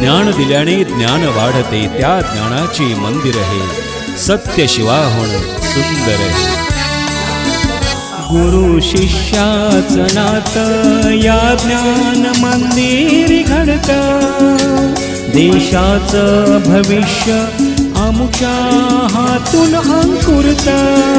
ज्ञान दिल्याने ज्ञान वाढते त्या ज्ञानाचे मंदिर हे सत्य शिवा होण सुंदर हे गुरु शिष्याच नात या ज्ञान मंदिर घडत. देशाच भविष्य अमुच्या हातून अंकुरता.